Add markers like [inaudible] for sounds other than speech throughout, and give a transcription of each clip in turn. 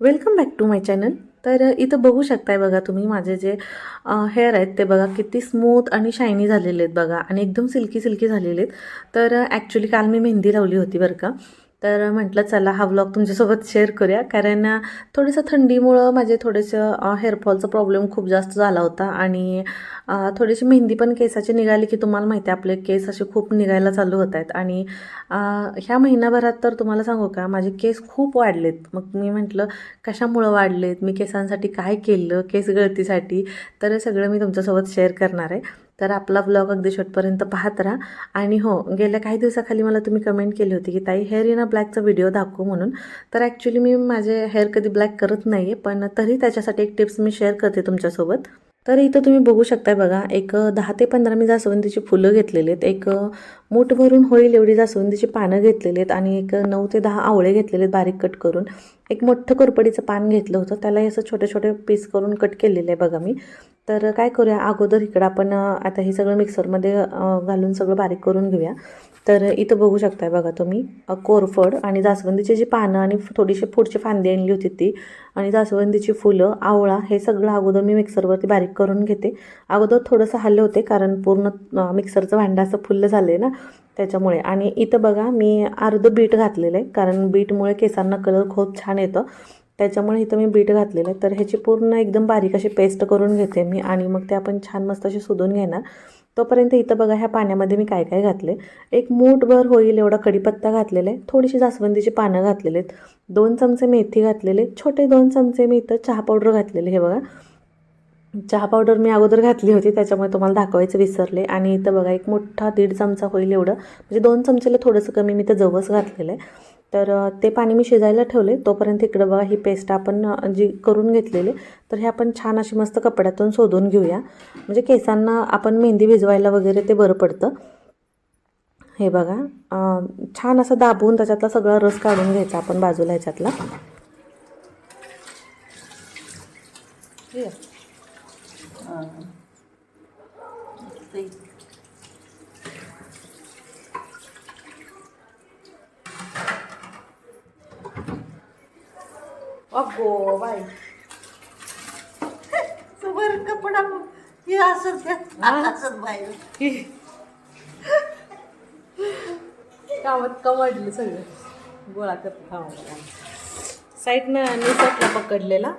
Welcome back to my channel तर इथं बघू शकताय बघा तुम्ही माझे जे हेअर आहेत ते बघा किती स्मूथ आणि शायनी झालेले आहेत बघा. आणि एकदम सिल्की सिल्की झालेले आहेत. तर ॲक्च्युली काल मी मेहंदी लावली होती बरं का. तर म्हटलं चला हा व्लॉग तुमच्यासोबत शेअर करूया. कारण थोडंसं थंडीमुळं माझे थोडेसं हेअरफॉलचा प्रॉब्लेम खूप जास्त झाला होता. आणि थोडीशी मेहंदी पण केसाची निघाली की तुम्हाला माहिती आहे आपले केस असे खूप निघायला चालू होत आहेत. आणि ह्या महिनाभरात तर तुम्हाला सांगू का माझे केस खूप वाढलेत. मग मी म्हटलं कशामुळं वाढलेत? मी केसांसाठी काय केलं? केस गळतीसाठी? तर हे सगळं मी तुमच्यासोबत शेअर करणार आहे. तर आपला ब्लॉग अगदी शेवटपर्यंत पाहत राहा. आणि हो गेल्या काही दिवसाखाली मला तुम्ही कमेंट केली होती की ताई हेअर इन अ ब्लॅकचा व्हिडिओ दाखवू म्हणून. तर ॲक्च्युली मी माझे हेअर कधी ब्लॅक करत नाही आहे पण तरी त्याच्यासाठी एक टिप्स मी शेअर करते तुमच्यासोबत. तर इथं तुम्ही बघू शकताय बघा एक दहा ते पंधरा मी जास्वंदीची फुलं घेतलेली आहेत. एक मूठ भरून होईल एवढी जास्वंदीची पानं घेतलेली आहेत आणि एक नऊ ते दहा आवळे घेतलेले आहेत बारीक कट करून. एक मोठं कोरपडीचं पान घेतलं होतं त्यालाही असं छोटे छोटे पीस करून कट केलेलं आहे बघा मी. तर काय करूया अगोदर इकडं आपण आता हे सगळं मिक्सरमध्ये घालून सगळं बारीक करून घेऊया. तर इथं बघू शकताय बघा तुम्ही कोरफड आणि जास्वंदीची जी पानं आणि थोडीशी पुढची फांदी आणली होती ती आणि जास्वंदीची फुलं आवळा हे सगळं अगोदर मी मिक्सरवरती बारीक करून घेते. अगोदर थोडंसं हल्लं होते कारण पूर्ण मिक्सरचं भांडं असं फुल्लं झालं आहे ना त्याच्यामुळे. आणि इथं बघा मी अर्धं बीट घातलेलं आहे कारण बीटमुळे केसांना कलर खूप छान येतं. त्याच्यामुळे इथं मी बीट घातलेलं आहे. तर ह्याची पूर्ण एकदम बारीक अशी पेस्ट करून घेते मी आणि मग ते आपण छान मस्त अशी सुधून घेणार. तोपर्यंत इथं बघा ह्या पाण्यामध्ये मी काय काय घातले. एक मूठभर होईल एवढा कढीपत्ता घातलेला आहे. थोडीशी जास्वंदीची पानं घातलेले आहेत. दोन चमचे मेथी घातलेले छोटे दोन चमचे मी इथं चहा पावडर घातलेले हे बघा. चहा पावडर मी अगोदर घातली होती त्याच्यामुळे तुम्हाला दाखवायचं विसरले. आणि इथं बघा एक मोठा दीड चमचा होईल एवढं. म्हणजे दोन चमचेला थोडंसं कमी मी तर जवस घातलेलं आहे. तर ते पाणी मी शिजायला ठेवले तोपर्यंत इकडं बघा ही पेस्ट आपण जी करून घेतलेली तर हे आपण छान अशी मस्त कपड्यातून शोधून घेऊया. म्हणजे केसांना आपण मेहंदी भिजवायला वगैरे ते बरं पडतं. हे बघा छान असं दाबून त्याच्यातला सगळा रस काढून घ्यायचा आपण बाजूला ह्याच्यातला. अगो बाई. [laughs] वर कपडा हे असत असत बाहेर कामात कमडले सगळं. गोळा करत कामाला साईडनं निसटला पकडलेला.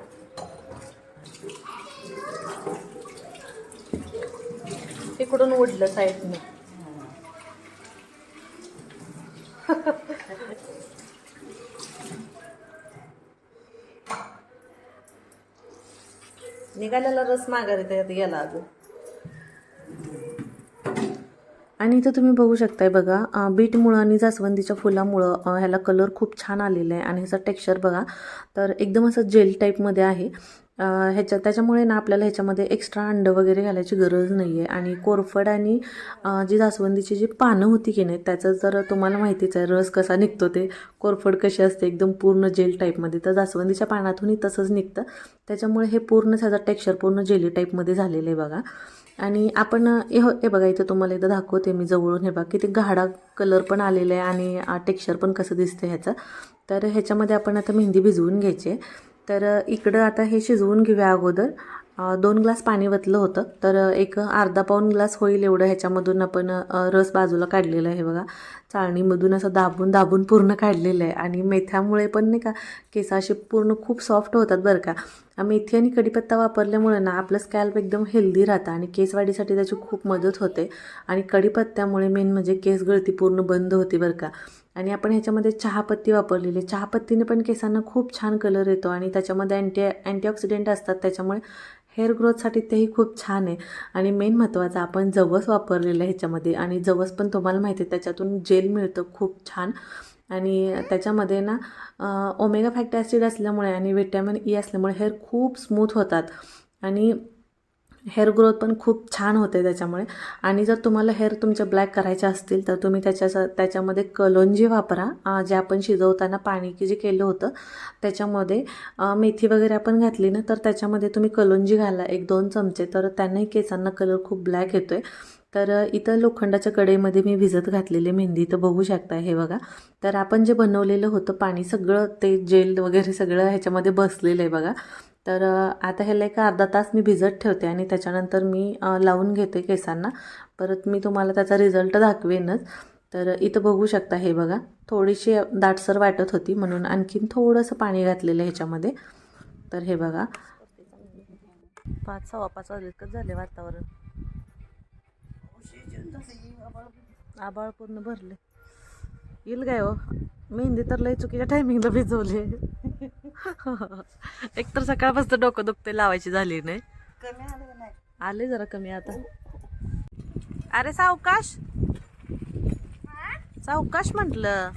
तिकडून उडलं साईडनं निघालेला रस माघारी त्यात गेला अजून. आणि इथं तुम्ही बघू शकताय बघा बीटमुळं आणि जास्वंदीच्या फुलामुळं ह्याला कलर खूप छान आलेला आहे. आणि ह्याचा टेक्स्चर बघा तर एकदम असं जेल टाईपमध्ये आहे. ह्याच्या त्याच्यामुळे ना आपल्याला ह्याच्यामध्ये एक्स्ट्रा अंडं वगैरे घालायची गरज नाही आहे आणि कोरफड आणि जी जास्वंदीची जी पानं होती की नाही त्याचं जर तुम्हाला माहितीच आहे रस कसा निघतो ते कोरफड कशी असते एकदम पूर्ण जेल टाईपमध्ये. तर जास्वंदीच्या पानातूनही तसंच निघतं. त्याच्यामुळे हे पूर्ण त्याचा टेक्स्चर पूर्ण जेली टाईपमध्ये झालेलं आहे बघा. आणि आपण हे हो- हे बघा इथं तुम्हाला इथं दाखवते मी जवळून. हे बघा किती गाढा कलर पण आलेला आहे आणि टेक्स्चर पण कसं दिसतं ह्याचं. तर ह्याच्यामध्ये आपण आता मेहंदी भिजवून घ्यायची आहे. तर इकडं आता हे शिजवून घेऊया अगोदर. दोन ग्लास पाणी वतलं होतं. तर एक अर्धा पाऊन ग्लास होईल एवढं. ह्याच्यामधून आपण रस बाजूला काढलेला आहे बघा. चाळणीमधून असं दाबून दाबून पूर्ण काढलेलं आहे. आणि मेथ्यामुळे पण नाही का केस असे पूर्ण खूप सॉफ्ट होतात बरं का. मेथी आणि कढीपत्ता वापरल्यामुळे ना आपलं स्कॅल्प एकदम हेल्दी राहतं आणि केस वाढीसाठी त्याची खूप मदत होते. आणि कढीपत्त्यामुळे मेन म्हणजे केस गळती पूर्ण बंद होती बरं का. आणि आपण ह्याच्यामध्ये चहापत्ती वापरलेली आहे. चहापत्तीने पण केसांना खूप छान कलर येतो आणि त्याच्यामध्ये अँटी अँटीऑक्सिडेंट असतात. त्याच्यामुळे हेअर ग्रोथसाठी तेही खूप छान आहे. आणि मेन महत्त्वाचं आपण जवस वापरलेलं आहे ह्याच्यामध्ये. आणि जवस पण तुम्हाला माहिती आहे त्याच्यातून जेल मिळतं खूप छान. आणि त्याच्यामध्ये ना ओमेगा फॅक्टी ॲसिड असल्यामुळे आणि विटॅमिन ई e असल्यामुळे हेअर खूप स्मूथ होतात. आणि हेअर ग्रोथ पण खूप छान होते त्याच्यामुळे. आणि जर तुम्हाला हेअर तुमचे ब्लॅक करायचे असतील तर तुम्ही त्याच्या त्याच्यामध्ये कलोंजी वापरा जे आपण शिजवताना पाणी की जे केलं होतं. त्याच्यामध्ये मेथी वगैरे आपण घातली ना तर त्याच्यामध्ये तुम्ही कलोंजी घाला एक दोन चमचे तर त्यांनाही केसांना कलर खूप ब्लॅक येतो आहे तर इथं लोखंडाच्या कढईमध्ये मी भिजत घातलेली मेहंदी तर बघू शकता हे बघा. तर आपण जे बनवलेलं होतं पाणी सगळं ते जेल वगैरे सगळं ह्याच्यामध्ये बसलेलं आहे बघा. तर आता ह्याला एक अर्धा तास मी भिजत ठेवते आणि त्याच्यानंतर मी लावून घेते केसांना. परत मी तुम्हाला त्याचा रिझल्ट दाखवेनच. तर इथं बघू शकता हे बघा. थोडीशी दाटसर वाटत होती म्हणून आणखीन थोडंसं पाणी घातलेलं आहे ह्याच्यामध्ये. तर हे बघा. पाच सव्वा पाच वाजलेच झाले वातावरण. आबाळ पूर्ण भरले. येईल काय हो? मेहंदी तर लय चुकीच्या टायमिंगला भिजवले. [laughs] एक तर सकाळपासून डोकं दुखते लावायची झाली नाही. कमी आलं का नाही? आले जरा कमी आता. अरे सावकाश. सावकाश म्हटलं.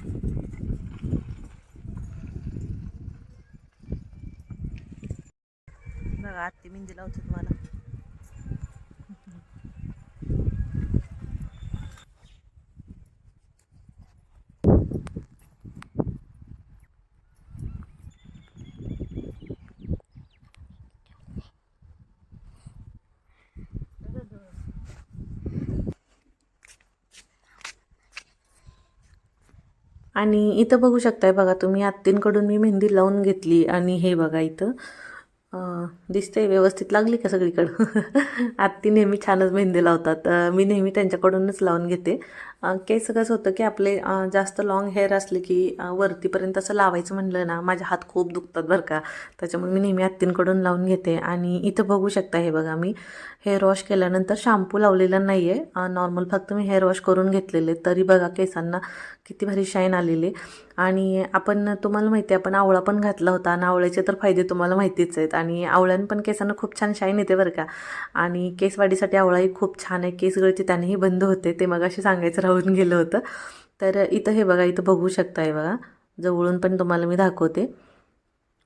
बघा आत्ती मेहंदी लावतात मला. आणि इथं बघू शकताय बघा तुम्ही आत्तींकडून मी मेहंदी लावून घेतली आणि हे बघा इथं. दिसते दिसतंय व्यवस्थित लागली का सगळीकडं? [laughs] आत्ती नेहमी छानच मेहंदी लावतात. मी नेहमी त्यांच्याकडूनच लावून घेते. केस कसं होतं की आपले जास्त लॉंग हेअर असले की वरतीपर्यंत असं लावायचं म्हणलं ना माझे हात खूप दुखतात बरं का. त्याच्यामुळे मी नेहमी आत्तींकडून लावून घेते. आणि इथं बघू शकता हे बघा मी हेअर वॉश केल्यानंतर शॅम्पू लावलेला नाही आहे नॉर्मल फक्त मी हेअर वॉश करून घेतलेले. तरी बघा केसांना किती भारी शाईन आलेले. आणि आपण तुम्हाला माहिती आहे आपण आवळा पण घातला होता. आणि आवळ्याचे तर फायदे तुम्हाला माहितीच आहेत. आणि आवळ्यानं पण केसांना खूप छान शाईन येते बरं का. आणि केसवाढीसाठी आवळाही खूप छान आहे. केस गळती त्यानेही बंद होते. ते मग अशी सांगायचं राहून गेलं होतं. तर इथं हे बघा इथं बघू शकता हे बघा. जवळून पण तुम्हाला मी दाखवते.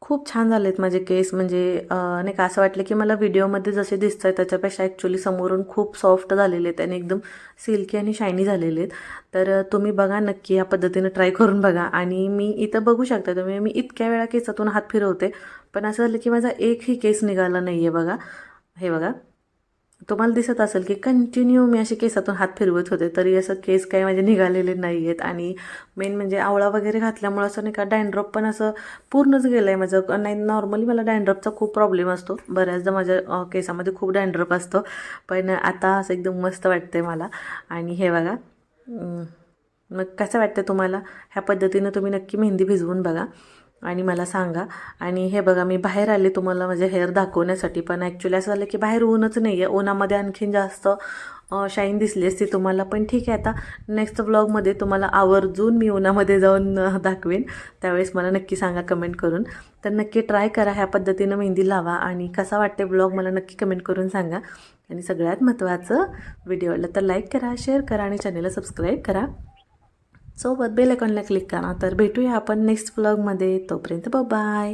खूप छान झालेत माझे केस. म्हणजे नाही का असं वाटलं की मला व्हिडिओमध्ये जसे दिसत आहेत त्याच्यापेक्षा ॲक्च्युली समोरून खूप सॉफ्ट झालेले आहेत आणि एकदम सिल्की आणि शायनी झालेले आहेत. तर तुम्ही बघा नक्की या पद्धतीनं ट्राय करून बघा. आणि मी इथं बघू शकता तुम्ही मी इतक्या वेळा केसातून हात फिरवते. पण असं झालं की माझा एकही केस निघाला नाही आहे बघा. हे बघा. तुम्हाला दिसत असेल की कंटिन्यू मी असे केसातून हात फिरवत होते तरी असं केस काही माझे निघालेले नाही आहेत आणि मेन म्हणजे आवळा वगैरे घातल्यामुळं असं नाही का डॅन्ड्रॉप पण असं पूर्णच गेलं आहे माझं. नाही नॉर्मली मला डॅन्ड्रपचा खूप प्रॉब्लेम असतो. बऱ्याचदा माझ्या केसामध्ये खूप डॅन्ड्रप असतो. पण आता असं एकदम मस्त वाटतं आहे मला. आणि हे बघा मग कसं वाटतं तुम्हाला? ह्या पद्धतीनं तुम्ही नक्की मेहंदी भिजवून बघा. आणि मला सांगा. आणि हे बघा मी बाहेर आले तुम्हाला माझे हेअर दाखवण्यासाठी पण ॲक्च्युली असं झालं की बाहेर ऊनच नाही आहे उन्हामध्ये आणखीन जास्त शाईन दिसली असती तुम्हाला. पण ठीक आहे आता नेक्स्ट ब्लॉगमध्ये तुम्हाला आवर्जून मी उन्हामध्ये जाऊन दाखवेन. त्यावेळेस मला नक्की सांगा कमेंट करून. तर नक्की ट्राय करा ह्या पद्धतीनं मेहंदी लावा आणि कसा वाटते ब्लॉग मला नक्की कमेंट करून सांगा. आणि सगळ्यात महत्त्वाचं व्हिडिओ आवडला तर लाईक करा शेअर करा आणि चॅनेलला सबस्क्राईब करा. सोबत बेल आयकॉनला क्लिक करा. तर भेटूया आपण नेक्स्ट व्लॉगमध्ये तोपर्यंत बाय